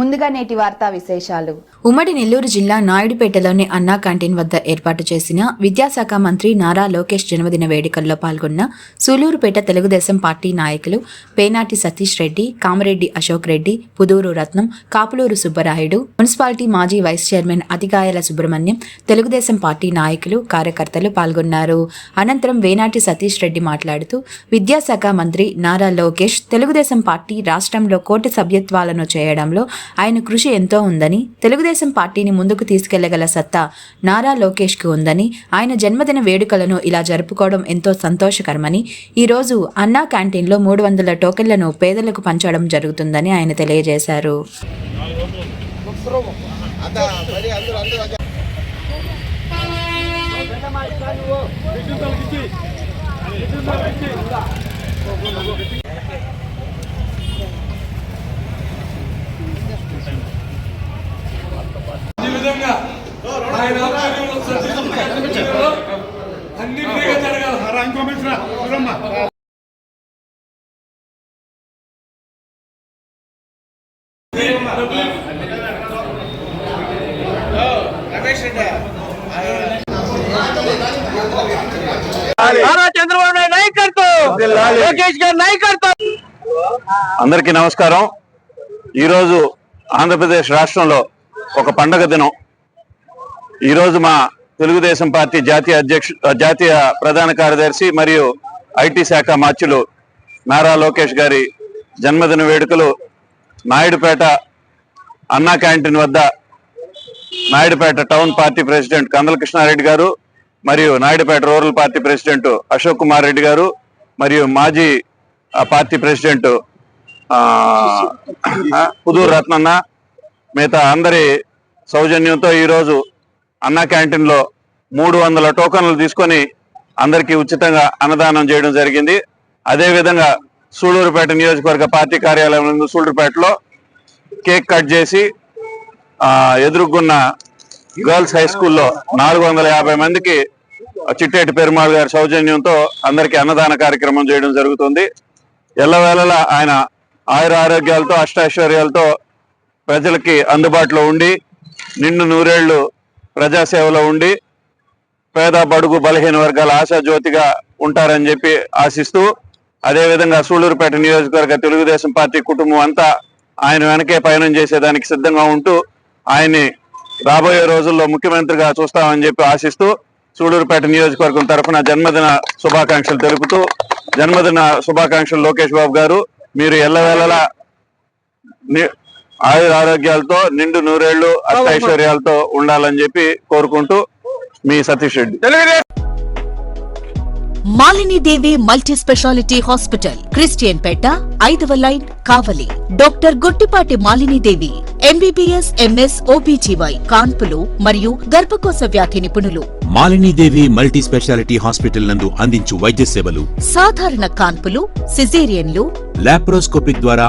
ముందుగా నేటి వార్తా విశేషాలు. ఉమ్మడి నెల్లూరు జిల్లా నాయుడుపేటలోని అన్నా క్యాంటీన్ వద్ద ఏర్పాటు చేసిన విద్యాశాఖ మంత్రి నారా లోకేష్ జన్మదిన వేడుకల్లో పాల్గొన్న సూలూరుపేట తెలుగుదేశం పార్టీ నాయకులు పేనాటి సతీష్ రెడ్డి కామరెడ్డి అశోక్ రెడ్డి పుదూరు రత్నం కాపులూరు సుబ్బరాయుడు మున్సిపాలిటీ మాజీ vice chairman Athigayala Subrahmanyam Telugu Desam party నాయకులు కార్యకర్తలు పాల్గొన్నారు. అనంతరం వేనాటి సతీష్ రెడ్డి మాట్లాడుతూ విద్యాశాఖ మంత్రి నారా లోకేష్ తెలుగుదేశం పార్టీ రాష్ట్రంలో కోటి సభ్యత్వాలను చేయడంలో ఆయన కృషి ఎంతో ఉందని తెలుగుదేశం పార్టీని ముందుకు తీసుకెళ్ళగల సత్తా నారా లోకేష్కి ఉందని ఆయన జన్మదిన వేడుకలను ఇలా జరుపుకోవడం ఎంతో సంతోషకరమని ఈరోజు అన్నా క్యాంటీన్లో మూడు వందల టోకెన్లను పేదలకు పంచడం జరుగుతుందని ఆయన తెలియజేశారు. ఆయన అన్ని ఫ్రీగా జరగాలి చంద్రబాబు నాయుడు నాయకత్వం లోకేష్ నాయకత్వం అందరికీ నమస్కారం. ఈరోజు ఆంధ్రప్రదేశ్ రాష్ట్రంలో ఒక పండగ దినం. ఈరోజు మా తెలుగుదేశం పార్టీ జాతీయ అధ్యక్షు జాతీయ ప్రధాన కార్యదర్శి మరియు ఐటీ శాఖ మార్చులు నారా లోకేష్ గారి జన్మదిన వేడుకలు నాయుడుపేట అన్నా క్యాంటీన్ వద్ద Naidupeta town party president Kandala Krishna Reddy గారు మరియు Naidupeta rural party president Ashok Kumar Reddy గారు మరియు మాజీ పార్టీ ప్రెసిడెంట్ ఆ, పుదూరు రత్నన్న మిగతా అందరి సౌజన్యంతో ఈరోజు అన్నా క్యాంటీన్లో మూడు వందల టోకన్లు తీసుకొని అందరికీ ఉచితంగా అన్నదానం చేయడం జరిగింది. అదేవిధంగా సూళూరుపేట నియోజకవర్గ పార్టీ కార్యాలయం సూళూరుపేటలో కేక్ కట్ చేసి ఎదుర్కొన్న ఎదురుగున్న గర్ల్స్ హై స్కూల్లో నాలుగు వందల యాభై మందికి చిట్టేటి పెరుమాళ్ గారి సౌజన్యంతో అందరికీ అన్నదాన కార్యక్రమం చేయడం జరుగుతుంది. ఎల్లవేళలా ఆయన ఆయుర ఆరోగ్యాలతో అష్టైశ్వర్యాలతో ప్రజలకి అందుబాటులో ఉండి నిండు నూరేళ్ళు ప్రజాసేవలో ఉండి పేద బడుగు బలహీన వర్గాల ఆశాజ్యోతిగా ఉంటారని చెప్పి ఆశిస్తూ అదేవిధంగా సూళ్ళూరుపేట నియోజకవర్గ తెలుగుదేశం పార్టీ కుటుంబం అంతా ఆయన వెనకే పయనం చేసేదానికి సిద్ధంగా ఉంటూ ఆయన్ని రాబోయే రోజుల్లో ముఖ్యమంత్రిగా చూస్తామని చెప్పి ఆశిస్తూ సూళ్ళూరుపేట నియోజకవర్గం తరఫున జన్మదిన శుభాకాంక్షలు తెలుపుతూ జన్మదిన శుభాకాంక్షలు లోకేష్ బాబు గారు మీరు ఎల్లవేళలా ఆయుర ఆరోగ్యాలతో నిండు నూరేళ్ళు అష్టైశ్వర్యాలతో ఉండాలని చెప్పి కోరుకుంటూ మీ Satish Reddy. Telugu Desam Malini Devi multi speciality hospital Christian Peta ఐదవ line Kavali. Doctor Guttipati Malini Devi MBBS MS OBGY కాన్పులు మరియు గర్భకోశ వ్యాధి నిపుణులు. మాలినీదేవి మల్టీ స్పెషాలిటీ హాస్పిటల్ నందు అందించు వైద్య సేవలు. సాధారణ కాన్పులు సిజేరియన్లు. లాప్రోస్కోపిక్ ద్వారా